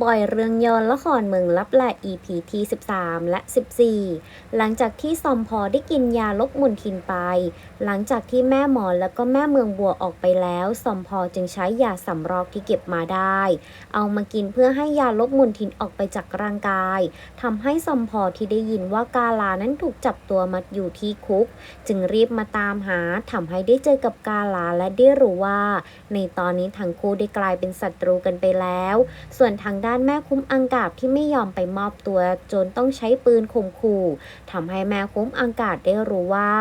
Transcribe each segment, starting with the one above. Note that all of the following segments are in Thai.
ปอยเรื่องย้อนละครเมืองลับแล EP ที่ 13 และ 14 หลังจากที่ซอมพอได้กินยาลบมุนทินไป หลังจากที่แม่หมอแล้วก็แม่เมืองบัวออกไปแล้ว ซอมพอจึงใช้ยาสำรอกที่เก็บมาได้ เอามากินเพื่อให้ยาลบมุนทินออกไปจากร่างกายทำให้ซอมพอที่ได้ยินว่ากาลานั้นถูกจับตัวมาอยู่ที่คุก จึงรีบมาตามหาทำให้ได้เจอกับกาลาและได้รู้ว่า ในตอนนี้ทั้งคู่ได้กลายเป็นศัตรูกันไปแล้ว ส่วนทางด้านแม่คุ้มอังกาบที่ไม่ยอมไปมอบตัวจนต้องใช้ปืนข่มขู่ทำให้แม่คุ้มอังกาบได้รู้ว่า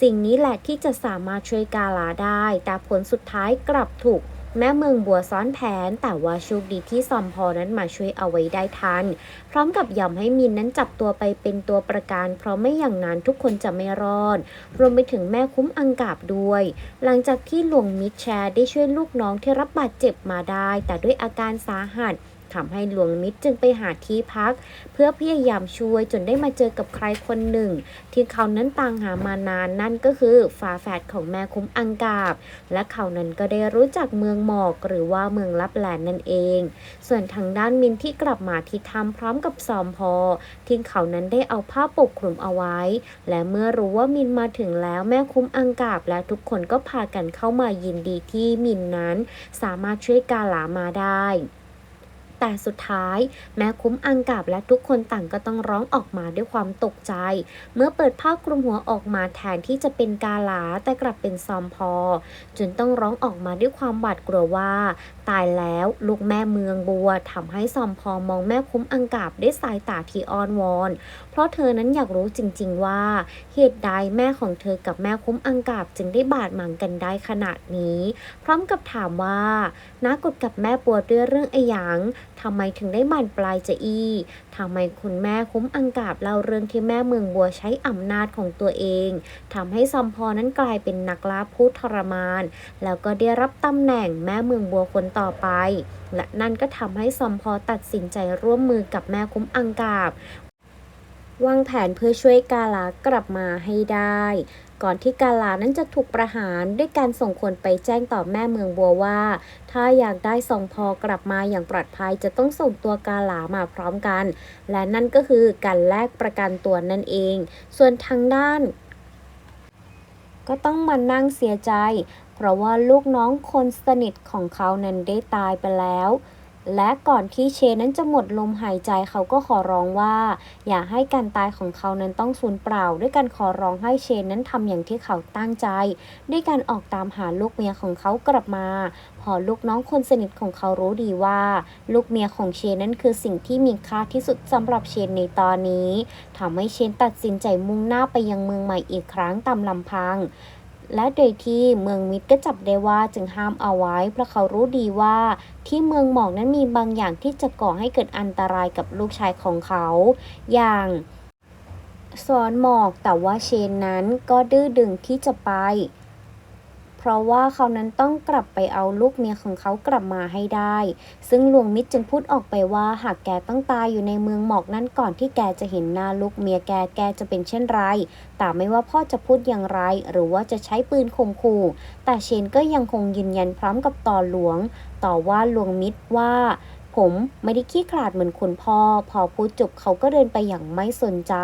สิ่งนี้แหละที่จะสามารถช่วยกาลาได้ แต่ผลสุดท้ายกลับถูกแม่เมืองบัวซ้อนแผน แต่ว่าโชคดีที่ซอมพอนั้นมาช่วยเอาไว้ได้ทัน พร้อมกับย้ำให้มินนั้นจับตัวไปเป็นตัวประกัน เพราะไม่อย่างนั้นทุกคนจะไม่รอด รวมไปถึงแม่คุ้มอังกาบด้วย หลังจากที่หลวงมิตรแชร์ได้ช่วยลูกน้องที่รับบาดเจ็บมาได้ แต่ด้วยอาการสาหัส ทำให้หลวงมิตรจึงไปหาที่พัก เพื่อพยายามช่วยจนได้มาเจอกับใครคนหนึ่ง ที่เขานั้นต่างหามานานนั่นก็คือฝาแฝดของแม่คุ้มอังกาบ และเขานั้นก็ได้รู้จักเมืองหมอกหรือว่าเมืองลับแลนนั่นเอง ส่วนทางด้านมินที่กลับมาที่ทำพร้อมกับซอมพอ ที่เขานั้นได้เอาผ้าปกคลุมเอาไว้ และเมื่อรู้ว่ามินมาถึงแล้วแม่คุ้มอังกาบและทุกคนก็พากันเข้ามายินดีที่มินนั้น สามารถช่วยกาหลามาได้ แต่สุดท้าย แม้คุ้มอังกาบและทุกคนต่างก็ต้องร้องออกมาด้วยความตกใจ เมื่อเปิดผ้าคลุมหัวออกมาแทนที่จะเป็นกาลาแต่กลับเป็นซอมพอ จนต้องร้องออกมาด้วยความหวาดกลัวว่า ตายแล้วลูกแม่เมืองบัวทำให้ซอมพอมองแม่คุ้มอังกาบด้วยสายตาที่อ้อนวอน เพราะเธอนั้นอยากรู้จริง ๆ ว่า เหตุใดแม่ของเธอกับแม่คุ้มอังกาบจึงได้บาดหมางกันได้ขนาดนี้ พร้อมกับถามว่าน้ากดกับแม่ปวด้วยเรื่องไอหยัง ทำไมถึงได้บานปลายจะอีทำไมคุณแม่คุ้มอังกาบเล่าเรื่องที่แม่เมืองบัวใช้อำนาจของตัวเองทำให้ซอมพอนั้นกลายเป็นนักล่าผู้ทรมาน แล้วก็ได้รับตำแหน่งแม่เมืองบัวคนต่อไป และนั่นก็ทำให้ซอมพอตัดสินใจร่วมมือกับแม่คุ้มอังกาบ วางแผนเพื่อช่วยกาลากลับมาให้ได้ ก่อนที่กาลานั้นจะถูกประหารด้วยการส่งคนไปแจ้งต่อแม่เมืองบัวว่า ถ้าอยากได้สองพอกลับมาอย่างปลอดภัยจะต้องส่งตัวกาลามาพร้อมกัน และนั่นก็คือการแลกประกันตัวนั่นเอง ส่วนทางด้าน ก็ต้องมานั่งเสียใจ เพราะว่าลูกน้องคนสนิทของเขานั้นได้ตายไปแล้ว และก่อนที่เชนนั้นจะหมดลมหายใจเขาก็ขอร้องว่า อย่าให้การตายของเขานั้นต้องสูญเปล่า ด้วยการขอร้องให้เชนนั้นทำอย่างที่เขาตั้งใจ ด้วยการออกตามหาลูกเมียของเขากลับมา พอลูกน้องคนสนิทของเขารู้ดีว่า ลูกเมียของเชนนั้นคือสิ่งที่มีค่าที่สุดสำหรับเชนในตอนนี้ทำให้เชนตัดสินใจมุ่งหน้าไปยังเมืองใหม่อีกครั้งตามลำพัง และโดยที่เมืองมิดก็จับได้ว่าจึงห้ามเอาไว้ เพราะเขารู้ดีว่าที่เมืองหมอกนั้นมีบางอย่างที่จะก่อให้เกิดอันตรายกับลูกชายของเขา อย่างสอนหมอกแต่ว่าเชนนั้นก็ดื้อดึงที่จะไป เพราะว่าเขานั้นต้องกลับไปเอาลูกเมียของเขากลับมาให้ได้ ซึ่งหลวงมิตรจึงพูดออกไปว่าหากแกต้องตายอยู่ในเมืองหมอกนั้นก่อนที่แกจะเห็นหน้าลูกเมียแกแกจะเป็นเช่นไร แต่ไม่ว่าพ่อจะพูดอย่างไร หรือว่าจะใช้ปืนข่มขู่แต่เชนก็ยังคงยืนยันพร้อมกับต่อหลวง ต่อว่าหลวงมิตรว่า ผมไม่ได้ขี้ขลาดเหมือนคุณพ่อ พอพูดจบเขาก็เดินไปอย่างไม่สนใจ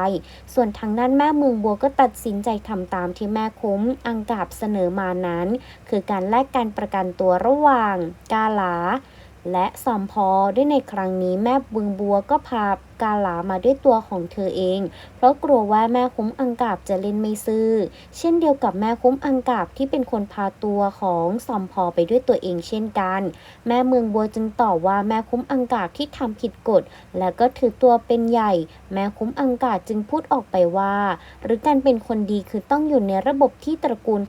ส่วนทางด้านแม่เมืองบัวก็ตัดสินใจทำตามที่แม่คุ้ม อังกาบเสนอมานั้น คือการแลกการประกันตัวระหว่างกาลา และซอมพอด้วยในครั้งนี้แม่บึงบัวก็พากาหลามาด้วยตัวของเธอเอง เพราะกลัวว่าแม่คุ้มอังกาบจะเล่นไม่ซื่อ เช่นเดียวกับแม่คุ้มอังกาบที่เป็นคนพาตัวของซอมพอไปด้วยตัวเองเช่นกัน แม่เมืองบัวจึงตอบว่าแม่คุ้มอังกาบที่ทำผิดกฎ และก็ถือตัวเป็นใหญ่ แม่คุ้มอังกาบจึงพูดออกไปว่า หรือการเป็นคนดีคือต้องอยู่ในระบบที่ตระกูล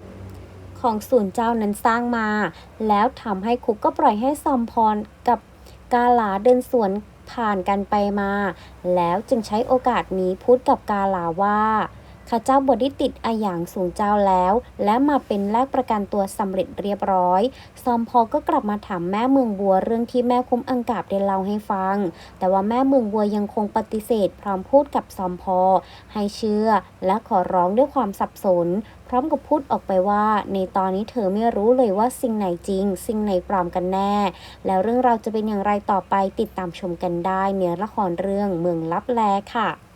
ของศูนย์เจ้านั้นสร้างมา แล้วทำให้คุกก็ปล่อยให้ซอมพรกับกาลาเดินสวนผ่านกันไปมา แล้วจึงใช้โอกาสนี้พูดกับกาลาว่า ข้าเจ้าบไดได้ติดอาหยางสูงเจ้าแล้ว และมาเป็นแลกประกันตัวสำเร็จเรียบร้อย ซอมพอก็กลับมาถามแม่เมืองบัวเรื่องที่แม่คุ้มอังกาบได้เล่าให้ฟัง แต่ว่าแม่เมืองบัวยังคงปฏิเสธ พร้อมพูดกับซอมพอ ให้เชื่อ และขอร้องด้วยความสับสน พร้อมกับพูดออกไปว่า ในตอนนี้เธอไม่รู้เลยว่าสิ่งไหนจริง สิ่งไหนปลอมกันแน่ แล้วเรื่องราวจะเป็นอย่างไรต่อไปติดตามชมกันได้ในละครเรื่องเมืองลับแลค่ะ